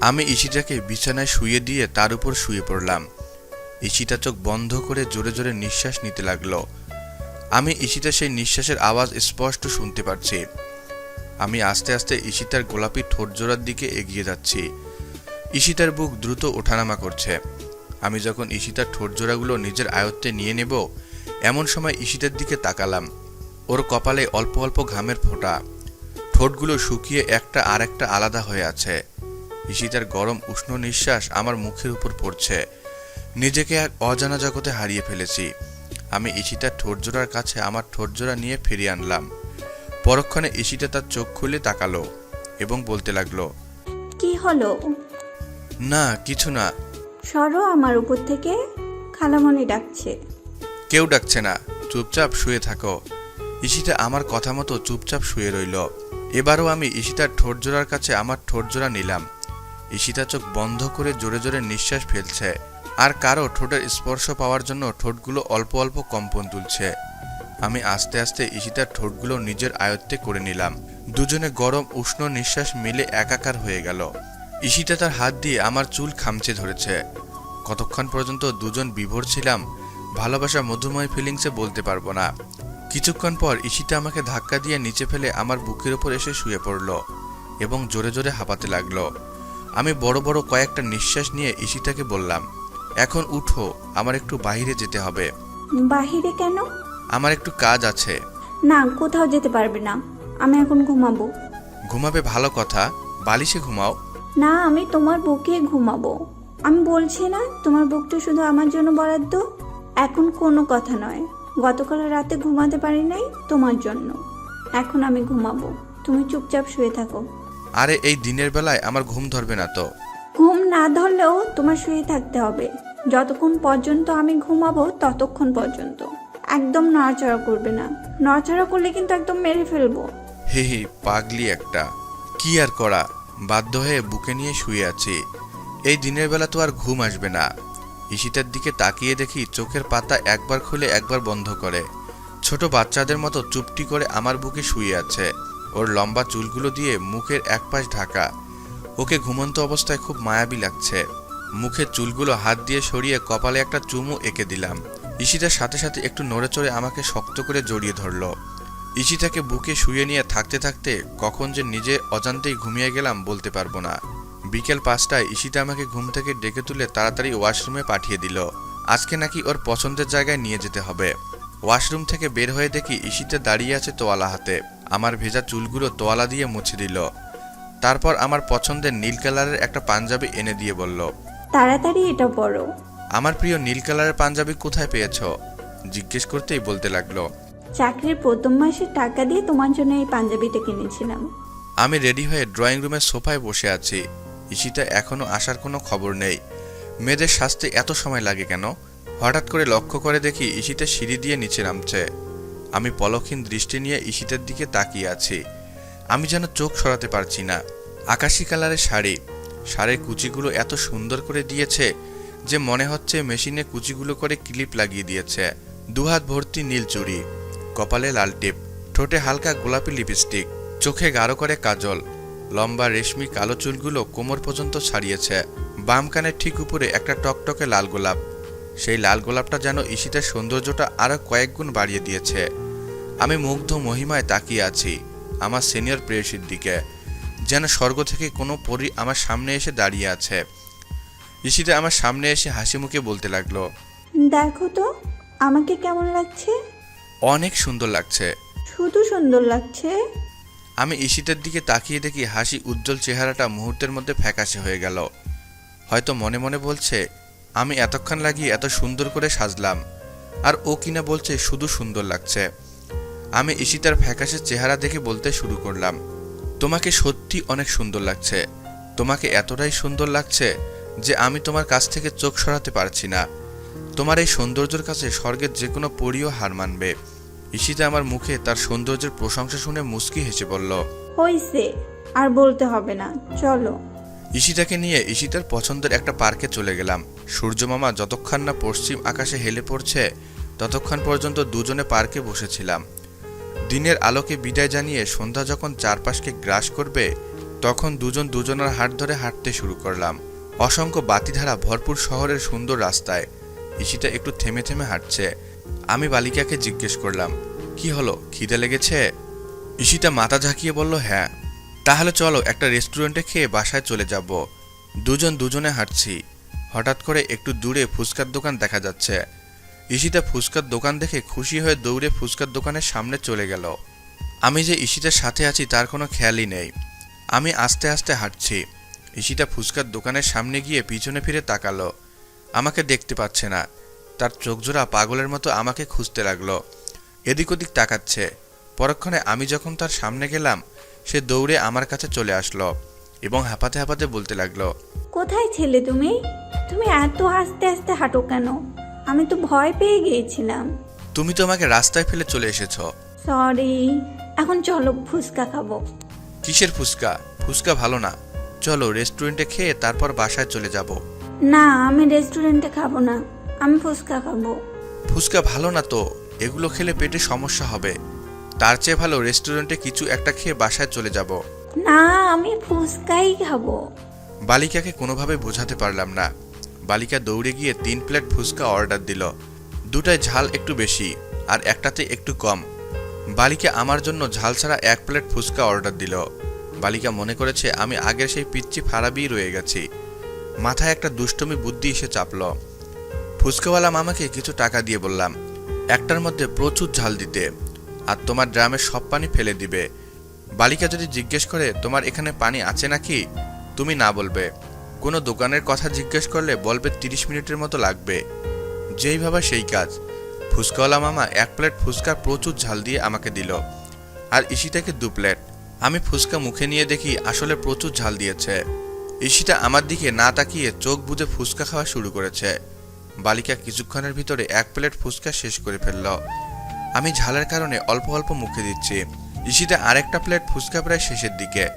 আমি ইশিতাকে বিছানায় শুয়ে দিয়ে তার উপর শুয়ে পড়লাম। ইশিতা চোখ বন্ধ করে জোরে জোরে নিঃশ্বাস নিতে লাগল। আমি ইশিতা সেই নিঃশ্বাসের আওয়াজ স্পষ্ট শুনতে পারছি আমি আস্তে আস্তে ইশিতার গোলাপি ঠোঁট জোড়ার দিকে এগিয়ে যাচ্ছি। ইশিতার বুক দ্রুত ওঠানামা করছে। আমি যখন ইশিতার ঠোঁট জোড়াগুলো নিজের আয়ত্তে নিয়ে নেব, এমন সময় ইশিতার দিকে তাকালাম। ওর কপালে অল্প অল্প ঘামের ফোঁটা। ঠোঁটগুলো শুকিয়ে একটা আর একটা আলাদা হয়ে আছে। ইশিতার গরম উষ্ণ নিঃশ্বাস আমার মুখের উপর পড়ছে। নিজেকে এক অজানা জগতে হারিয়ে ফেলেছি। আমি ইশিতার ঠোঁটজোড়ার কাছে আমার ঠোঁটজোড়া নিয়ে ফিরিয়ে আনলাম। পরক্ষণে ইশিতা তার চোখ খুলে তাকালো এবং বলতে লাগল কি হলো? না কিছু না। সরো আমার উপর থেকে খালামণি ডাকছে। কেউ ডাকছে না চুপচাপ শুয়ে থাকো। ইশিতা আমার কথা মতো চুপচাপ শুয়ে রইল। এবারও আমি ইশিতার ঠোঁটজোড়ার কাছে আমার ঠোঁটজোড়া নিলাম। ইশিতা চোখ বন্ধ করে জোরে জোরে নিঃশ্বাস ফেলছে। আর কারও ঠোঁটের স্পর্শ পাওয়ার জন্য ঠোঁটগুলো অল্প অল্প কম্পন তুলছে। আমি আস্তে আস্তে ইশিতার ঠোঁটগুলো নিজের আয়ত্তে করে নিলাম। দুজনে গরম উষ্ণ নিঃশ্বাস মিলে একাকার হয়ে গেল। ইশিতা তার হাত দিয়ে আমার চুল খামচে ধরেছে। কতক্ষণ পর্যন্ত দুজন বিভোর ছিলাম, ভালোবাসা মধুময় ফিলিংসে বলতে পারব না। কিছুক্ষণ পর ইশিতা আমাকে ধাক্কা দিয়ে নিচে ফেলে আমার বুকের ওপর এসে শুয়ে পড়ল এবং জোরে জোরে হাঁপাতে লাগল। আমি বড় বড় কয়েকটা নিঃশ্বাস নিয়ে ইশিতাকে বললাম এখন উঠো আমার একটু বাইরে যেতে হবে। বাহিরে কেন? আমার একটু কাজ আছে। না কোথাও যেতে পারবে না। আমি এখন ঘুমাবো। ঘুমাবে ভালো কথা। বালিশে ঘুমাও। না আমি তোমার বুকে ঘুমাবো। আমি বলছি না তোমার বুকটা শুধু আমার জন্য বরাদ্দ? এখন কোনো কথা নয়। গতকাল রাতে ঘুমাতে পারি নাই তোমার জন্য। এখন আমি ঘুমাবো। তুমি চুপচাপ শুয়ে থাকো। আরে এই দিনের বেলায় আমার ঘুম ধরবে না তো। ঘুম না ধরলেও তোমার শুয়ে থাকতে হবে। যতক্ষণ পর্যন্ত আমি ঘুমাবো ততক্ষণ পর্যন্ত। একদম নড়াচড়া করবে না। নড়াচড়া করলে কিন্তু একদম মেরে ফেলব। হে হে পাগলি একটা। কি আর করা? বাধ্য হয়ে বুকে নিয়ে শুয়ে আছি। এই দিনের বেলা তো আর ঘুম আসবে না। ঈশিতার দিকে তাকিয়ে দেখি চোখের পাতা একবার খুলে একবার বন্ধ করে। ছোট বাচ্চাদের মতো চুপটি করে আমার বুকে শুয়ে আছে। ওর লম্বা চুলগুলো দিয়ে মুখের এক পাশ ঢাকা। ওকে ঘুমন্ত অবস্থায় খুব মায়াবী লাগছে। মুখের চুলগুলো হাত দিয়ে সরিয়ে কপালে একটা চুমু এঁকে দিলাম। ঈশিতার সাথে সাথে একটু নড়ে চড়ে আমাকে শক্ত করে জড়িয়ে ধরলো। ইশিতাকে বুকে শুয়ে নিয়ে থাকতে থাকতে কখন যে নিজে অজান্তেই ঘুমিয়ে গেলাম বলতে পারব না। বিকেল পাঁচটায় ইশিতা আমাকে ঘুম থেকে ডেকে তুলে তাড়াতাড়ি ওয়াশরুমে পাঠিয়ে দিল। আজকে নাকি ওর পছন্দের জায়গায় নিয়ে যেতে হবে। ওয়াশরুম থেকে বের হয়ে দেখি ইশিতা দাঁড়িয়ে আছে তোয়ালা হাতে। আমার ভেজা চুলগুলো তোয়ালা দিয়ে মুছে দিল। তারপর আমার পছন্দের নীল কালারের একটা পাঞ্জাবি এনে দিয়ে বলল তাড়াতাড়ি এটা পড়ো আমার প্রিয় নীল কালারের পাঞ্জাবি কোথায় পেয়েছ? জিজ্ঞেস করতেই বলতে লাগল চাকরির প্রথম মাসে টাকা দিয়ে তোমার জন্য এই পাঞ্জাবিটা কিনেছিলাম। আমি রেডি হয়ে ড্রয়িং রুমের সোফায় বসে আছি। ঈশিতা এখনও আসার কোনো খবর নেই। মেয়েদের সাজতে এত সময় লাগে কেন? হঠাৎ করে লক্ষ্য করে দেখি ঈশিতা সিঁড়ি দিয়ে নিচে নামছে। আমি পলক্ষীন দৃষ্টি নিয়ে ঈশিতার দিকে তাকিয়ে আছি। আমি যেন চোখ সরাতে পারছি না। আকাশি কালারের শাড়ি। শাড়ির কুচিগুলো এত সুন্দর করে দিয়েছে যে মনে হচ্ছে মেশিনে কুচিগুলো করে ক্লিপ লাগিয়ে দিয়েছে। দুহাত ভর্তি নীল চুড়ি। কপালে লাল টিপ। ঠোঁটে হালকা গোলাপি লিপস্টিক। চোখে গাঢ় করে কাজল। লম্বা রেশমি কালো চুলগুলো কোমর পর্যন্ত ছাড়িয়েছে। বাম কানের ঠিক উপরে একটা টকটকে লাল গোলাপ। সেই লাল গোলাপটা যেন ঈশিতের সৌন্দর্যটা আরও কয়েক গুণ বাড়িয়ে দিয়েছে। আমি মুগ্ধ মহিমায় তাকিয়ে আছি আমার সিনিয়র প্রেয়সীর দিকে যেন স্বর্গ থেকে কোনো পরী আমার সামনে এসে দাঁড়িয়ে আছে। ঈশিতা আমার সামনে এসে হাসি মুখে বলতে লাগল দেখো তো আমাকে কেমন লাগছে? অনেক সুন্দর লাগছে। শুধু সুন্দর লাগছে? আমি ঈশিতের দিকে তাকিয়ে দেখি হাসি উজ্জ্বল চেহারাটা মুহূর্তের মধ্যে ফ্যাকাশে হয়ে গেল। হয়তো মনে মনে বলছে আমি এতক্ষণ লাগিয়ে এত সুন্দর করে সাজলাম। আর ও কিনা বলছে শুধু সুন্দর লাগছে। আমি ঈশিতার ফ্যাকাশে চেহারা দেখে বলতে শুরু করলাম তোমাকে সত্যি অনেক সুন্দর লাগছে। তোমাকে এতটাই সুন্দর লাগছে যে আমি তোমার কাছ থেকে চোখ সরাতে পারছি না। তোমার এই সৌন্দর্যের কাছে স্বর্গের যে কোনো পরিও হার মানবে। ঈশিতা আমার মুখে তার সৌন্দর্যের প্রশংসা শুনে মুস্কি হেসে বলল হইছে আর বলতে হবে না। চলো। ঈশিতাকে নিয়ে ঈশিতার পছন্দের একটা পার্কে চলে গেলাম। সূর্যমামা যতক্ষণ না পশ্চিম আকাশে হেলে পড়ছে, ততক্ষণ পর্যন্ত দুজনে পার্কে বসেছিলাম। দিনের আলোকে বিদায় জানিয়ে সন্ধ্যা যখন চারপাশকে গ্রাস করবে, তখন দুজন দুজনের হাত ধরে হাঁটতে শুরু করলাম। অসংখ্য বাতিধারা ভরপুর শহরের সুন্দর রাস্তায়। ইসিটা একটু থেমে থেমে হাঁটছে। আমি বালিকাকে জিজ্ঞেস করলাম, কি হলো? খিদে লেগেছে? ইশিতা মাথা ঝাঁকিয়ে বলল হ্যাঁ। তাহলে চলো একটা রেস্টুরেন্টে খেয়ে বাসায় চলে যাব। দুজন দুজনে হাঁটছি। হঠাৎ করে একটু দূরে ফুচকার দোকান দেখা যাচ্ছে। ইশিতা ফুচকার দোকান দেখে খুশি হয়ে দৌড়ে ফুচকার দোকানের সামনে চলে গেল। আমি যে ইশিতার সাথে আছি তার কোনো খেয়ালই নেই। আমি আস্তে আস্তে হাঁটছি। ইশিতা ফুচকার দোকানের সামনে গিয়ে পিছনে ফিরে তাকালো। আমাকে দেখতে পাচ্ছে না। তার চোখজোড়া পাগলের মতো আমাকে খুঁজতে লাগল। এদিক ওদিক তাকাচ্ছে। পরক্ষণে আমি যখন তার সামনে গেলাম, সে দৌড়ে আমার কাছে চলে আসলো এবং হাঁপাতে হাঁপাতে বলতে লাগল, কোথায় ছেলে তুমি? তুমি এত আস্তে আস্তে হাঁটো কেন? আমি তো ভয় পেয়ে গিয়েছিলাম। তুমি তো আমাকে রাস্তায় ফেলে চলে এসেছ। সরি এখন চলো ফুচকা খাব। কিসের ফুচকা? ফুচকা ভালো না। চলো রেস্টুরেন্টে খেয়ে তারপর বাসায় চলে যাব। না আমি রেস্টুরেন্টে খাব না। আমি ফুচকা খাব। ফুচকা ভালো না তো? এগুলো খেলে পেটে সমস্যা হবে। তার চেয়ে ভালো রেস্টুরেন্টে কিছু একটা খেয়ে বাসায় চলে যাব। না আমি ফুচকাই খাব। বালিকাকে কোনোভাবে বোঝাতে পারলাম না। বালিকা দৌড়ে গিয়ে তিন প্লেট ফুচকা অর্ডার দিল। দুটায় ঝাল একটু বেশি, আর একটাতে একটু কম। বালিকা আমার জন্য ঝাল ছাড়া এক প্লেট ফুচকা অর্ডার দিল। বালিকা মনে করেছে আমি আগের সেই পিচ্ছি ফারাবি রয়ে গেছি। মাথায় একটা দুষ্টমি বুদ্ধি এসে চাপল। ফুচকাওয়ালা মামাকে কিছু টাকা দিয়ে বললাম, একটার মধ্যে প্রচুর ঝাল দিতে, আর তোমার ড্রামে সব পানি ফেলে দিবে। বালিকা যদি জিজ্ঞেস করে, তোমার এখানে পানি আছে নাকি? তুমি না বলবে। কোনো দোকানের কথা জিজ্ঞেস করলে বলবে তিরিশ মিনিটের মতো লাগবে। যেই ভাবা সেই কাজ। ফুচকাওয়ালা মামা এক প্লেট ফুচকা প্রচুর ঝাল দিয়ে আমাকে দিল। আর ইশিতাকে দু প্লেট। আমি ফুচকা মুখে নিয়ে দেখি আসলে প্রচুর ঝাল দিয়েছে। ইশিতা আমার দিকে না তাকিয়ে চোখ বুজে ফুচকা খাওয়া শুরু করেছে। বালিকা কিছুক্ষণের ভিতরে এক প্লেট ফুচকা শেষ করে ফেলল। আমি ঝালের কারণে অল্প অল্প মুখে দিচ্ছি। ইশিতা আরেকটা প্লেট ফুচকা প্রায় শেষের দিকে।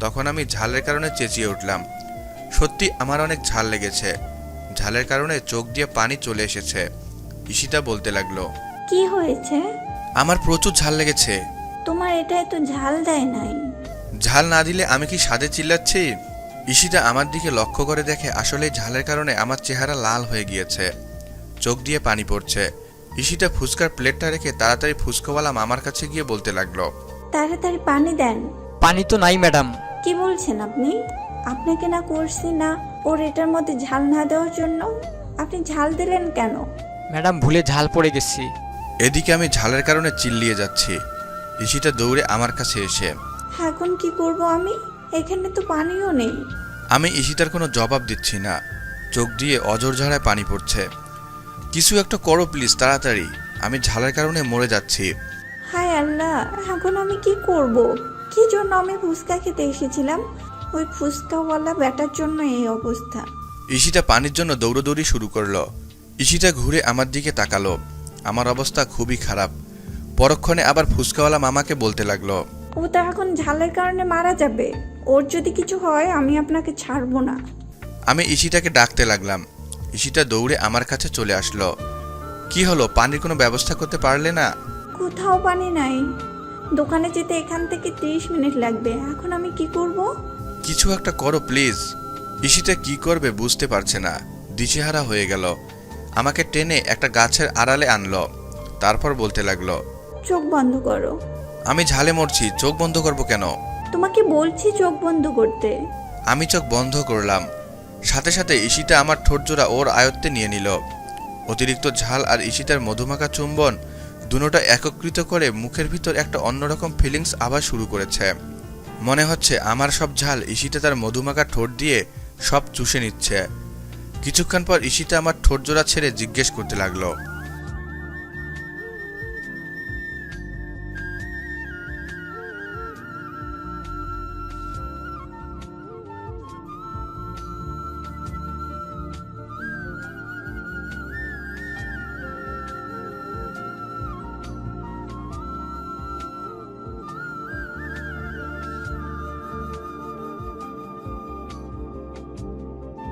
তখন আমি ঝালের কারণে চেঁচিয়ে উঠলাম। সত্যি আমার অনেক ঝাল লেগেছে। ঝালের কারণে চোখ দিয়ে পানি চলে এসেছে। ইশিতা বলতে লাগল কি হয়েছে? আমার প্রচুর ঝাল লেগেছে। তোমার এটা এত ঝাল দেয় নাই। ঝাল না দিলে আমি কি স্বাদে চিল্লাচ্ছি? ইশিতা আমার দিকে লক্ষ্য করে দেখে আসলে ঝালের কারণে আমার চেহারা লাল হয়ে গিয়েছে। চোখ দিয়ে পানি পড়ছে। ইশিতা ফুচকার প্লেটটা রেখে তাড়াতাড়ি ফুচকাওয়ালা মামার কাছে গিয়ে বলতে লাগল তাড়াতাড়ি পানি দেন। পানি তো নাই ম্যাডাম। কি বলছেন আপনি? আপনাকে না করছি না ওর এটার মধ্যে ঝাল না দেওয়ার জন্য আপনি ঝাল দিলেন কেন? ম্যাডাম ভুলে ঝাল পড়ে গেছি। এদিকে আমি ঝালের কারণে চিল্লিয়ে যাচ্ছি। ইশিতা দৌড়ে আমার কাছে এসে এখন কি করব আমি? এখানে তো পানিও নেই। আমি ইশিতার কোনো জবাব দিচ্ছি না। চোখ দিয়ে অজর ঝাড়ায় পানি পড়ছে। কিছু একটা করো প্লিজ তাড়াতাড়ি। আমি ঝালের কারণে মরে যাচ্ছি। হায় আল্লাহ এখন আমি কি করব? কি জন্য আমি ফুচকা খেতে এসেছিলাম? ওই ফুচকাওয়ালা ব্যাটার জন্য এই অবস্থা। ইশিতা পানির জন্য দৌড়দৌড়ি শুরু করল। ইশিতা ঘুরে আমার দিকে তাকালো। আমার অবস্থা খুবই খারাপ। পরক্ষণে আবার ফুচকাওয়ালা মামাকে বলতে লাগল ও তো এখন ঝালের কারণে মারা যাবে। ওর যদি কিছু হয় আমি আপনাকে ছাড়বো না। আমি ইশিতাকে ডাকতে লাগলাম। ইশিতা দৌড়ে আমার কাছে চলে আসলো। কি হলো পানির কোনো ব্যবস্থা করতে পারলে না? কোথাও পানি নাই। দোকানে যেতে এখান থেকে তিরিশ মিনিট লাগবে। এখন আমি কি করব? কিছু একটা করো প্লিজ। ইশিতা কি করবে বুঝতে পারছে না। দিশেহারা হয়ে গেল। আমাকে টেনে একটা গাছের আড়ালে আনলো। তারপর বলতে লাগল চোখ বন্ধ করো। আমি ঝালে মরছি চোখ বন্ধ করব কেন? তোমাকে বলছি চোখ বন্ধ করতে। আমি চোখ বন্ধ করলাম। সাথে সাথে ঈশিতা আমার ঠোঁটজোড়া ওর আয়ত্তে নিয়ে নিল। অতিরিক্ত ঝাল আর ঈশিতার মধুমাখা চুম্বন দুটোটা একত্রিত করে মুখের ভিতর একটা অন্যরকম ফিলিংস আবার শুরু করেছে। মনে হচ্ছে আমার সব ঝাল ঈশিতা তার মধুমাখা ঠোঁট দিয়ে সব চুষে নিচ্ছে। কিছুক্ষণ পর ঈশিতা আমার ঠোঁট জোড়া ছেড়ে জিজ্ঞেস করতে লাগল